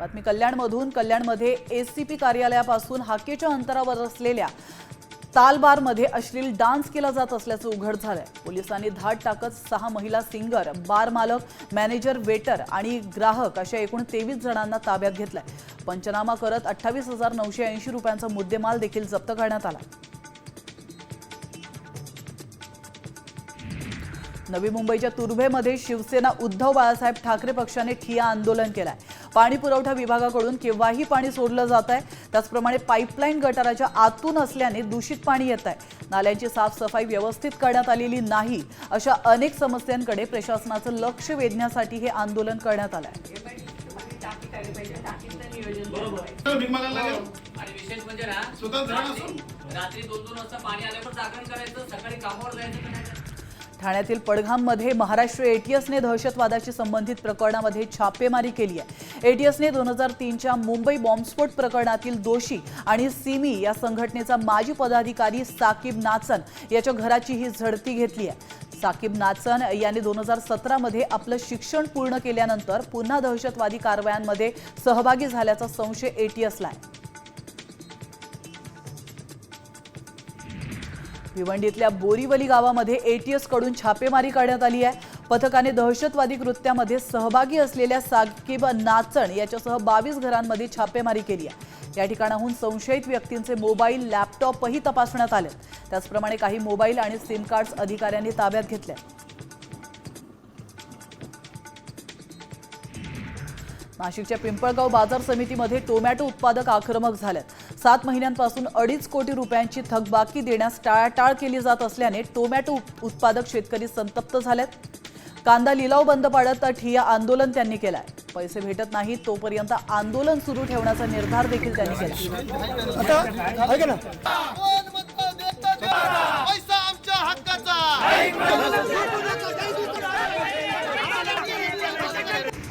बातमी. कल्याणमधून कल्याणमध्ये एसीपी कार्यालयापासून हाकेच्या अंतरावर असलेल्या तालबारमध्ये अश्लील डान्स केला जात असल्याचं उघड झालंय. पोलिसांनी धाड टाकत सहा महिला सिंगर बार मालक मॅनेजर वेटर आणि ग्राहक अशा एकूण तेवीस जणांना ताब्यात घेतलाय. पंचनामा करत अठ्ठावीस हजार नऊशे ऐंशी रुपयांचा मुद्देमाल देखील जप्त करण्यात आला. नवी मुंबईच्या तुर्भेमध्ये शिवसेना उद्धव बाळासाहेब ठाकरे पक्षाने ठिया आंदोलन केलंय. पाणी पुरवठा विभागाकडून केव्हाही पाणी सोडलं जात आहे. त्याचप्रमाणे पाईपलाईन गटाराच्या आतून असल्याने दूषित पाणी येत आहे. नाल्यांची साफसफाई व्यवस्थित करण्यात आलेली नाही अशा अनेक समस्यांकडे प्रशासनाचं लक्ष वेधण्यासाठी हे आंदोलन करण्यात आलं आहे आणि विशेष म्हणजे ना रात्री दोन दोन वाजता पाणी आल्यावर जागरण करायचं सकाळी कामावर जायचं? ठाण्यातील पडघाममध्ये महाराष्ट्र एटीएसने दहशतवादाशी संबंधित प्रकरणामध्ये छापेमारी केली आहे. एटीएसने दोन हजार तीनच्या मुंबई बॉम्बस्फोट प्रकरणातील दोषी आणि सिमी या संघटनेचा माजी पदाधिकारी साकीब नाचन याच्या घराची ही झडती घेतली आहे. साकीब नाचन यांनी दोन हजार सतरामध्ये आपलं शिक्षण पूर्ण केल्यानंतर पुन्हा दहशतवादी कारवायांमध्ये सहभागी झाल्याचा संशय एटीएसला आहे. भिवंडीतल्या बोरीवली गावामध्ये एटीएसकडून छापेमारी करण्यात आली आहे. पथकाने दहशतवादी कृत्यामध्ये सहभागी असलेल्या साकीब नाचण याच्यासह बावीस घरांमध्ये छापेमारी केली आहे. या ठिकाणाहून संशयित व्यक्तींचे मोबाईल लॅपटॉपही तपासण्यात आले. त्याचप्रमाणे काही मोबाईल आणि सिम कार्ड्स अधिकाऱ्यांनी ताब्यात घेतल्या नाशिकच्या पिंपळगाव बाजार समितीमध्ये टोमॅटो उत्पादक आक्रमक झाल्यात सात महिन्यांपासून अडीच कोटी रुपयांची थकबाकी देण्यास टाळाटाळ केली जात असल्याने टोमॅटो उत्पादक शेतकरी संतप्त झालेत. कांदा लिलाव बंद पाडत ठिया आंदोलन त्यांनी केलंय. पैसे भेटत नाही तोपर्यंत आंदोलन सुरू ठेवण्याचा निर्धार देखील त्यांनी केला. आता